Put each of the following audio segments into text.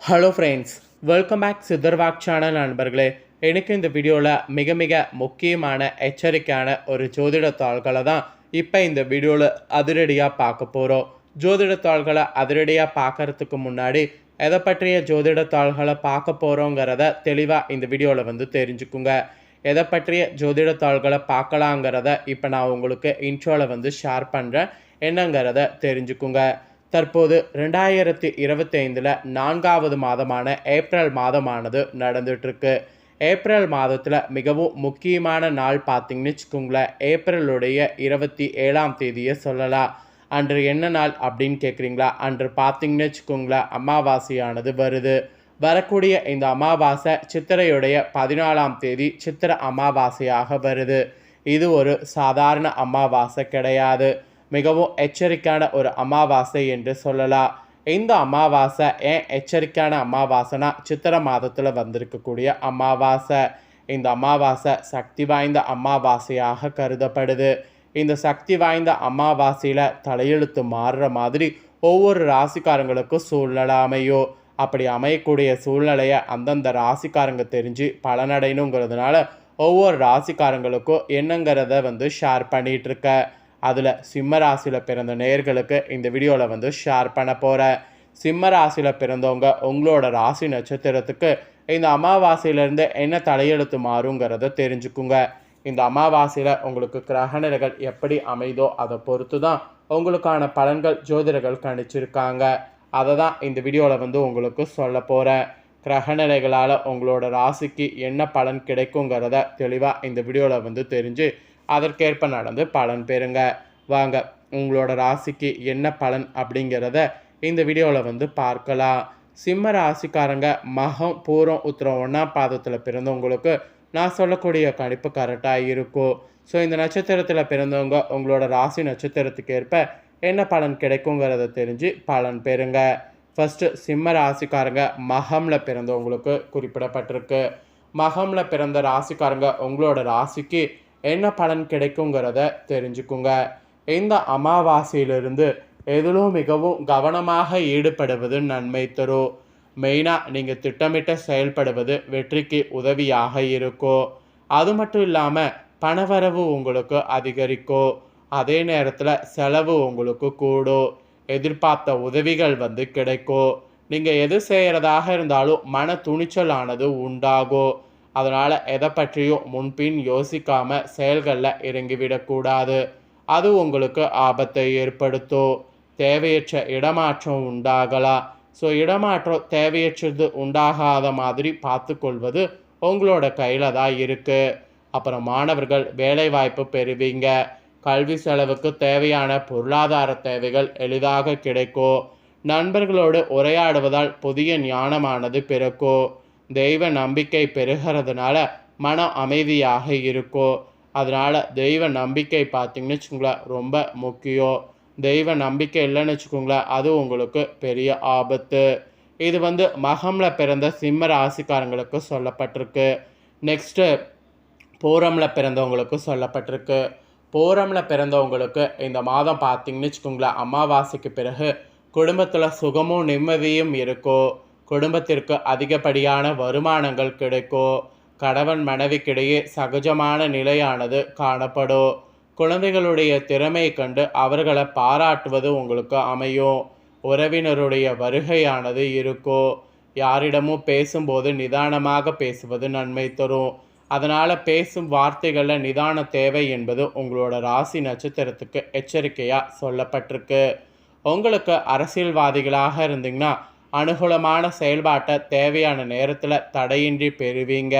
Hello friends welcome back சித்தர்வாக் channel நண்பர்களே. எனக்கு இந்த வீடியோவில் மிக மிக முக்கியமான எச்சரிக்கையான ஒரு ஜோதிட தாள்களை தான் இப்போ இந்த வீடியோவில் அதிரடியாக பார்க்க போகிறோம் ஜோதிட தாள்களை அதிரடியாக பார்க்கறதுக்கு முன்னாடி எதை பற்றிய ஜோதிட தாள்களை பார்க்க போகிறோங்கிறத தெளிவாக இந்த வீடியோவில் வந்து தெரிஞ்சுக்குங்க. எதை பற்றிய ஜோதிட தாள்களை பார்க்கலாங்கிறத இப்போ நான் உங்களுக்கு இன்ட்ரோவில் வந்து ஷேர் பண்ணுறேன் என்னங்கிறத தெரிஞ்சுக்குங்க. தற்போது ரெண்டாயிரத்தி இருபத்தைந்தில் நான்காவது மாதமான ஏப்ரல் மாதமானது நடந்துட்டுருக்கு. ஏப்ரல் மாதத்தில் மிகவும் முக்கியமான நாள் பார்த்தீங்கன்னு வச்சுக்கோங்களேன். ஏப்ரலுடைய இருபத்தி ஏழாம் தேதியை சொல்லலாம். அன்று என்ன நாள் அப்படின்னு கேட்குறீங்களா அன்று பார்த்தீங்கன்னு வச்சுக்கோங்களேன் அமாவாசையானது வருது. வரக்கூடிய இந்த அமாவாசை சித்திரையுடைய பதினாலாம் தேதி சித்திர அமாவாசையாக வருது. இது ஒரு சாதாரண அமாவாசை கிடையாது. மிகவும் எச்சரிக்கையான ஒரு அமாவாசை என்று சொல்லலாம். இந்த அமாவாசை ஏன் எச்சரிக்கையான அமாவாசைனா சித்திர மாதத்தில் வந்திருக்கக்கூடிய அமாவாசை. இந்த அமாவாசை சக்தி வாய்ந்த அமாவாசையாக கருதப்படுது. இந்த சக்தி வாய்ந்த அமாவாசையில் தலையெழுத்து மாறுற மாதிரி ஒவ்வொரு ராசிக்காரங்களுக்கும் சூழ்நிலை அமையும் அப்படி அமையக்கூடிய சூழ்நிலையை அந்தந்த ராசிக்காரங்க தெரிஞ்சு பலனடையணுங்கிறதுனால ஒவ்வொரு ராசிக்காரங்களுக்கும் என்னங்கிறத வந்து ஷேர் பண்ணிகிட்ருக்கேன் அதில் சிம்ம ராசியில் பிறந்த நேர்களுக்கு இந்த வீடியோவில் வந்து ஷேர் பண்ண போகிறேன் சிம்ம ராசியில் பிறந்தவங்க உங்களோட ராசி நட்சத்திரத்துக்கு இந்த அமாவாசையிலேருந்து என்ன தலையெழுத்து மாறுங்கிறத தெரிஞ்சுக்குங்க. இந்த அமாவாசையில் உங்களுக்கு கிரகணர்கள் எப்படி அமைதோ அதை பொறுத்து தான் உங்களுக்கான பலன்கள் ஜோதிடர்கள் கணிச்சிருக்காங்க. அதை தான் இந்த வீடியோவில் வந்து உங்களுக்கு சொல்ல போகிறேன் கிரகநிலைகளால் உங்களோட ராசிக்கு என்ன பலன் கிடைக்குங்கிறத தெளிவாக இந்த வீடியோவில் வந்து தெரிஞ்சு அதற்கேற்ப நடந்து பலன் பெறுங்க. வாங்க உங்களோட ராசிக்கு என்ன பலன் அப்படிங்கிறத இந்த வீடியோவில் வந்து பார்க்கலாம். சிம்ம ராசிக்காரங்க மகம் பூரம் உத்திரம் ஒன்றாம் பாதத்தில் பிறந்தவங்களுக்கு நான் சொல்லக்கூடிய கணிப்பு கரெக்டாக இருக்கும். ஸோ இந்த நட்சத்திரத்தில் பிறந்தவங்க உங்களோட ராசி நட்சத்திரத்துக்கு ஏற்ப என்ன பலன் கிடைக்குங்கிறத தெரிஞ்சு பலன் பெறுங்க. ஃபஸ்ட்டு சிம்ம ராசிக்காரங்க மகமில் பிறந்தவங்களுக்கு குறிப்பிடப்பட்டிருக்கு. மகமில் பிறந்த ராசிக்காரங்க உங்களோட ராசிக்கு என்ன பலன் கிடைக்குங்கிறத தெரிஞ்சுக்குங்க. இந்த அமாவாசையிலிருந்து எதிலும் மிகவும் கவனமாக ஈடுபடுவது நன்மை தரும் மெயினாக நீங்கள் திட்டமிட்ட செயல்படுவது வெற்றிக்கு உதவியாக இருக்கும் அது மட்டும் இல்லாமல் பணவரவு உங்களுக்கு அதிகரிக்கும் அதே நேரத்தில் செலவு உங்களுக்கு கூடும் எதிர்பார்த்த உதவிகள் வந்து கிடைக்கும் நீங்கள் எது செய்கிறதாக இருந்தாலும் மன துணிச்சலானது உண்டாகும் அதனால் எதை பற்றியும் முன்பின் யோசிக்காமல் செயல்களில் இறங்கிவிடக்கூடாது அது உங்களுக்கு ஆபத்தை ஏற்படுத்தும். தேவையற்ற இடமாற்றம் உண்டாகலாம் ஸோ இடமாற்றம் தேவையற்றது உண்டாகாத மாதிரி பார்த்து கொள்வது உங்களோட கையில் தான் இருக்குது அப்புறம் மாணவர்கள் வேலைவாய்ப்பு பெறுவீங்க. கல்வி செலவுக்கு தேவையான பொருளாதார தேவைகள் எளிதாக கிடைக்கும். நண்பர்களோடு உரையாடுவதால் புதிய ஞானமானது பிறக்கும். தெய்வ நம்பிக்கை பெருகிறதுனால மன அமைதியாக இருக்கும் அதனால் தெய்வ நம்பிக்கை பார்த்திங்கன்னு வச்சுக்கோங்களேன் ரொம்ப முக்கியம். தெய்வ நம்பிக்கை இல்லைன்னு வச்சுக்கோங்களேன் அது உங்களுக்கு பெரிய ஆபத்து. இது வந்து மகமில் பிறந்த சிம்ம ராசிக்காரங்களுக்கு சொல்லப்பட்டிருக்கு. நெக்ஸ்ட்டு பூரமில் பிறந்தவங்களுக்கு சொல்லப்பட்டிருக்கு. பூரமில் பிறந்தவங்களுக்கு இந்த மாதம் பார்த்திங்கன்னு வச்சுக்கோங்களேன் அமாவாசைக்கு பிறகு குடும்பத்தில் சுகமும் நிம்மதியும் இருக்கும் குடும்பத்திற்கு அதிகப்படியான வருமானங்கள் கிடைக்கும் கணவன் மனைவிக்கிடையே சகஜமான நிலையானது காணப்படும் குழந்தைகளுடைய திறமையை கண்டு அவர்களை பாராட்டுவது உங்களுக்கு அமையும். உறவினருடைய வருகையானது இருக்கும் யாரிடமும் பேசும்போது நிதானமாக பேசுவது நன்மை தரும். அதனால் பேசும் வார்த்தைகளில் நிதான தேவை என்பது உங்களோட ராசி நட்சத்திரத்துக்கு எச்சரிக்கையாக சொல்லப்பட்டிருக்கு. உங்களுக்கு அரசியல்வாதிகளாக இருந்தீங்கன்னா அனுகூலமான செயல்பாட்டை தேவையான நேரத்தில் தடையின்றி பெறுவீங்க.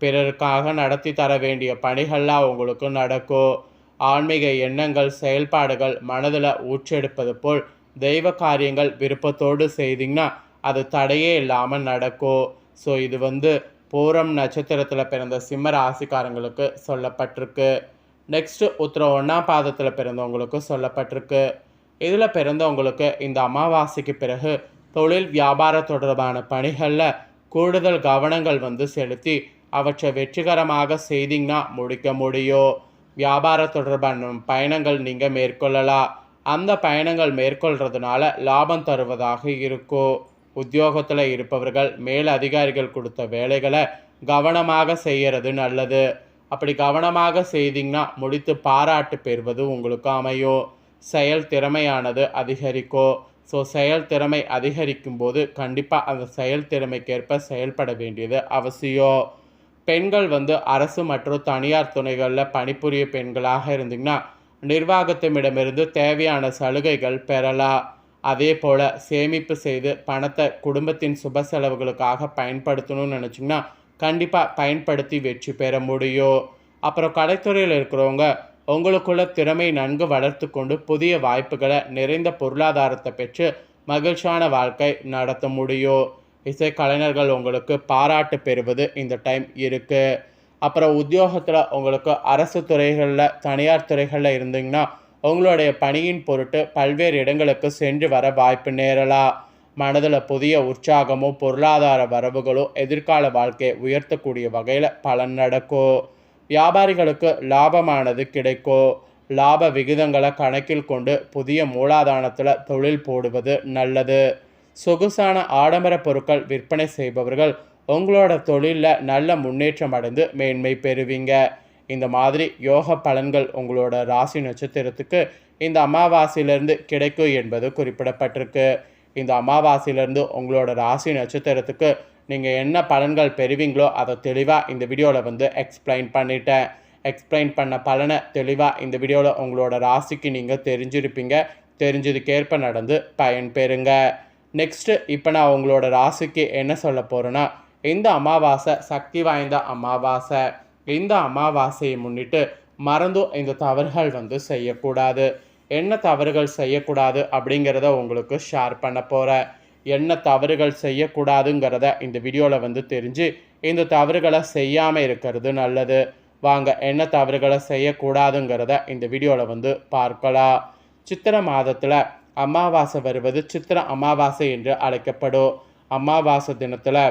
பிறருக்காக நடத்தி தர வேண்டிய பணிகள்லாம் உங்களுக்கு நடக்கும் ஆன்மீக எண்ணங்கள் செயல்பாடுகள் மனதில் ஊற்றெடுப்பது போல் தெய்வ காரியங்கள் விருப்பத்தோடு செய்தீங்கன்னா அது தடையே இல்லாமல் நடக்கும் ஸோ இது வந்து பூரம் நட்சத்திரத்தில் பிறந்த சிம்ம ராசிக்காரங்களுக்கு சொல்லப்பட்டிருக்கு. நெக்ஸ்ட்டு உத்தரம் ஒன்றாம் பாதத்தில் பிறந்தவங்களுக்கு சொல்லப்பட்டிருக்கு. இதில் பிறந்தவங்களுக்கு இந்த அமாவாசைக்கு பிறகு தொழில் வியாபார தொடர்பான பணிகளில் கூடுதல் கவனங்கள் வந்து செலுத்தி அவற்றை வெற்றிகரமாக செய்தீங்கன்னா முடிக்க முடியும் வியாபார தொடர்பான பயணங்கள் நீங்கள் மேற்கொள்ளலாம் அந்த பயணங்கள் மேற்கொள்கிறதுனால லாபம் தருவதாக இருக்கும் உத்தியோகத்தில் இருப்பவர்கள் மேல் அதிகாரிகள் கொடுத்த வேலைகளை கவனமாக செய்கிறது நல்லது. அப்படி கவனமாக செய்தீங்கன்னா முடித்து பாராட்டு பெறுவது உங்களுக்கு அமையும் செயல் திறமையானது அதிகரிக்கும் ஸோ செயல் திறமை அதிகரிக்கும் போது கண்டிப்பாக அந்த செயல் திறமைக்கேற்ப செயல்பட வேண்டியது அவசியம். பெண்கள் வந்து அரசு மற்றும் தனியார் துணைகளில் பணிபுரிய பெண்களாக இருந்தீங்கன்னா நிர்வாகத்திடமிருந்து தேவையான சலுகைகள் பெறலாம். அதே போல் சேமிப்பு செய்து பணத்தை குடும்பத்தின் சுப செலவுகளுக்காக பயன்படுத்தணும்னு நினச்சிங்கன்னா கண்டிப்பாக பயன்படுத்தி வெற்றி பெற முடியும். அப்புறம் கலைத்துறையில் இருக்கிறவங்க உங்களுக்குள்ள திறமை நன்கு வளர்த்து கொண்டு புதிய வாய்ப்புகளை நிறைந்த பொருளாதாரத்தை பெற்று மகிழ்ச்சியான வாழ்க்கை நடத்த முடியும். இசை கலைஞர்கள் உங்களுக்கு பாராட்டு பெறுவது இந்த டைம் இருக்குது அப்புறம் உத்தியோகத்தில் உங்களுக்கு அரசு துறைகளில் தனியார் துறைகளில் இருந்தீங்கன்னா உங்களுடைய பணியின் பொருட்டு பல்வேறு இடங்களுக்கு சென்று வர வாய்ப்பு நேரலாம். மனதில் புதிய உற்சாகமும் பொருளாதார வரவுகளும் எதிர்கால வாழ்க்கையை உயர்த்தக்கூடிய வகையில் பலன் நடக்கும். வியாபாரிகளுக்கு லாபமானது கிடைக்கும் லாப விகிதங்களை கணக்கில் கொண்டு புதிய மூலாதாரத்தில் தொழில் போடுவது நல்லது. சொகுசான ஆடம்பர பொருட்கள் விற்பனை செய்பவர்கள் உங்களோட தொழிலில் நல்ல முன்னேற்றம் அடைந்து மேன்மை பெறுவீங்க. இந்த மாதிரி யோக பலன்கள் உங்களோட ராசி நட்சத்திரத்துக்கு இந்த அமாவாசையிலிருந்து கிடைக்கும் என்பது குறிப்பிடப்பட்டிருக்கு. இந்த அமாவாசையிலேருந்து உங்களோட ராசி நட்சத்திரத்துக்கு நீங்கள் என்ன பலன்கள் பெறுவீங்களோ அதை தெளிவாக இந்த வீடியோவில் வந்து எக்ஸ்பிளைன் பண்ணிட்டேன். எக்ஸ்பிளைன் பண்ண பலனை தெளிவாக இந்த வீடியோவில் உங்களோட ராசிக்கு நீங்கள் தெரிஞ்சிருப்பீங்க. தெரிஞ்சதுக்கேற்ப நடந்து பயன் பெறுங்க. நெக்ஸ்ட்டு இப்போ நான் உங்களோட ராசிக்கு என்ன சொல்ல போகிறேன்னா இந்த அமாவாசை சக்தி வாய்ந்த அமாவாசை. இந்த அமாவாசையை முன்னிட்டு மறந்தும் இந்த தவறுகள் வந்து செய்யக்கூடாது. என்ன தவறுகள் செய்யக்கூடாது அப்படிங்கிறத உங்களுக்கு ஷேர் பண்ண போகிறேன் என்ன தவறுகள் செய்யக்கூடாதுங்கிறத இந்த வீடியோவில் வந்து தெரிஞ்சு இந்த தவறுகளை செய்யாமல் இருக்கிறது நல்லது. வாங்க என்ன தவறுகளை செய்யக்கூடாதுங்கிறத இந்த வீடியோவில் வந்து பார்க்கலாம். சித்திர மாதத்தில் அமாவாசை வருவது சித்திர அமாவாசை என்று அழைக்கப்படும். அமாவாசை தினத்தில்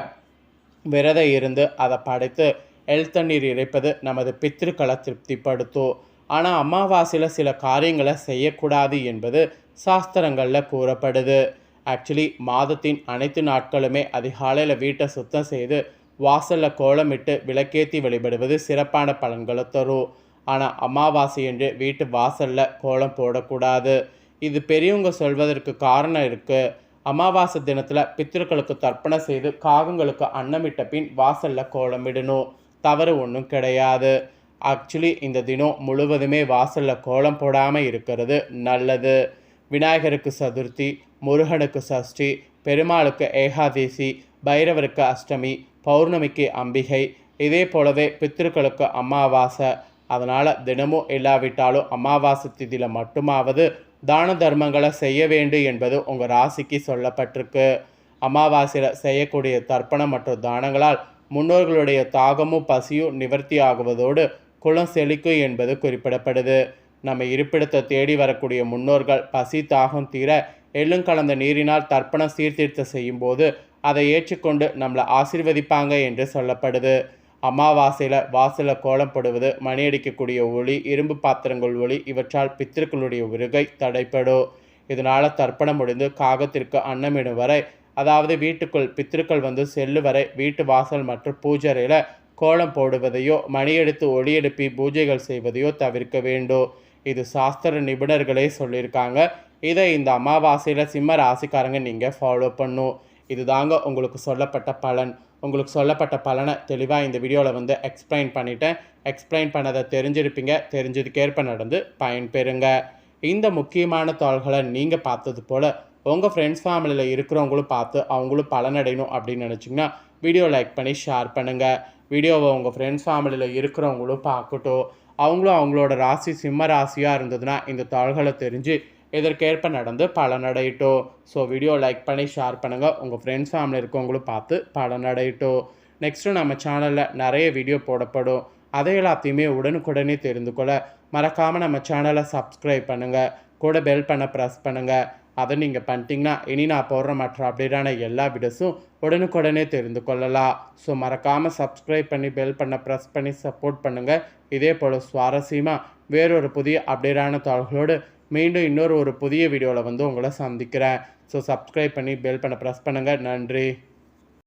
விரதம் இருந்து அதை படைத்து எல் தண்ணீர் இறைப்பது நமது பித்திருக்களை திருப்திப்படுத்தும். ஆனால் அமாவாசையில் சில காரியங்களை செய்யக்கூடாது என்பது சாஸ்திரங்களில் கூறப்படுது. ஆக்சுவலி மாதத்தின் அனைத்து நாட்களுமே அதிகாலையில் வீட்டை சுத்தம் செய்து வாசலில் கோலமிட்டு விளக்கேற்றி வழிபடுவது சிறப்பான பலன்களை தரும். ஆனால் அமாவாசை என்று வீட்டு வாசலில் கோலம் போடக்கூடாது. இது பெரியவங்க சொல்வதற்கு காரணம் இருக்குது அமாவாசை தினத்தில் பித்திருக்களுக்கு தர்ப்பணம் செய்து காகங்களுக்கு அன்னமிட்ட பின் வாசலில் கோலமிடணும் தவறு ஒன்றும் கிடையாது. ஆக்சுவலி இந்த தினம் முழுவதுமே வாசலில் கோலம் போடாமல் இருக்கிறது நல்லது. விநாயகருக்கு சதுர்த்தி முருகனுக்கு சஷ்டி பெருமாளுக்கு ஏகாதேசி பைரவருக்கு அஷ்டமி பௌர்ணமிக்கு அம்பிகை இதே போலவே பித்திருக்களுக்கு அமாவாசை. அதனால் தினமும் இல்லாவிட்டாலும் அமாவாசை திதியில் மட்டுமாவது தான தர்மங்களை செய்ய வேண்டும் என்பது உங்கள் ராசிக்கு சொல்லப்பட்டிருக்கு. அமாவாசையில் செய்யக்கூடிய தர்ப்பணம் மற்றும் தானங்களால் முன்னோர்களுடைய தாகமும் பசியும் நிவர்த்தி ஆகுவதோடு குளம் செழிக்கும் என்பது குறிப்பிடப்படுது. நம்ம இருப்பிடத்தை தேடி வரக்கூடிய முன்னோர்கள் பசி தாகம் தீர எள்ளும் கலந்த நீரினால் தர்ப்பணம் சீர்திருத்தம் செய்யும்போது அதை ஏற்றுக்கொண்டு நம்மளை ஆசிர்வதிப்பாங்க என்று சொல்லப்படுது. அமாவாசையில் வாசலில் கோலம் போடுவது மணி அடிக்கக்கூடிய ஒளி இரும்பு பாத்திரங்கள் ஒளி இவற்றால் பித்திருக்களுடைய உருகை தடைப்படும் இதனால் தர்ப்பணம் முடிந்து காகத்திற்கு அன்னமிடும் வரை அதாவது வீட்டுக்குள் பித்திருக்கள் வந்து செல்லு வரை வீட்டு வாசல் மற்றும் பூஜரையில் கோலம் போடுவதையோ மணி எடுத்து ஒளி எழுப்பி பூஜைகள் செய்வதையோ தவிர்க்க வேண்டும். இது சாஸ்திர நிபுணர்களே சொல்லியிருக்காங்க. இதை இந்த அமாவாசையில் சிம்ம ராசிக்காரங்க நீங்கள் ஃபாலோ பண்ணும். இது தாங்க உங்களுக்கு சொல்லப்பட்ட பலன். உங்களுக்கு சொல்லப்பட்ட பலனை தெளிவாக இந்த வீடியோவில் வந்து எக்ஸ்பிளைன் பண்ணிட்டேன். எக்ஸ்பிளைன் பண்ணதை தெரிஞ்சிருப்பீங்க. தெரிஞ்சதுக்கேற்ப நடந்து பயன்பெறுங்க. இந்த முக்கியமான தாள்களை நீங்கள் பார்த்தது போல் உங்கள் ஃப்ரெண்ட்ஸ் ஃபேமிலியில் இருக்கிறவங்களும் பார்த்து அவங்களும் பலனடையணும் அப்படின்னு நினச்சிங்கன்னா வீடியோ லைக் பண்ணி ஷேர் பண்ணுங்கள் வீடியோவை உங்கள் ஃப்ரெண்ட்ஸ் ஃபேமிலியில் இருக்கிறவங்களும் பார்க்கட்டும். அவங்களும் அவங்களோட ராசி சிம்ம ராசியாக இருந்ததுன்னா இந்த தாள்களை தெரிஞ்சு இதற்கேற்ப நடந்து பலனடையட்டும் ஸோ வீடியோ லைக் பண்ணி ஷேர் பண்ணுங்கள் உங்கள் ஃப்ரெண்ட்ஸ் ஃபேமிலி இருக்கவங்களும் பார்த்து பலனடையட்டும் நெக்ஸ்ட்டு நம்ம சேனலில் நிறைய வீடியோ போடப்படும். அதை எல்லாத்தையுமே உடனுக்குடனே தெரிந்து கொள்ள மறக்காமல் நம்ம சேனலை சப்ஸ்கிரைப் பண்ணுங்கள் கூட பெல் பண்ண ப்ரெஸ் பண்ணுங்கள் அதை நீங்கள் பண்ணிட்டீங்கன்னா இனி நான் போடுற மற்ற அப்டேட்டான எல்லா வீடியோஸும் உடனுக்குடனே தெரிந்து கொள்ளலாம். ஸோ மறக்காமல் சப்ஸ்கிரைப் பண்ணி பெல் பண்ண ப்ரெஸ் பண்ணி சப்போர்ட் பண்ணுங்கள் இதே போல் சுவாரஸ்யமாக வேறொரு புதிய அப்டேட்டான தாள்களோடு மீண்டும் இன்னொரு ஒரு புதிய வீடியோவில் வந்து உங்களை சந்திக்கிறேன். ஸோ சப்ஸ்கிரைப் பண்ணி பெல் பண்ண ப்ரெஸ் பண்ணுங்கள் நன்றி.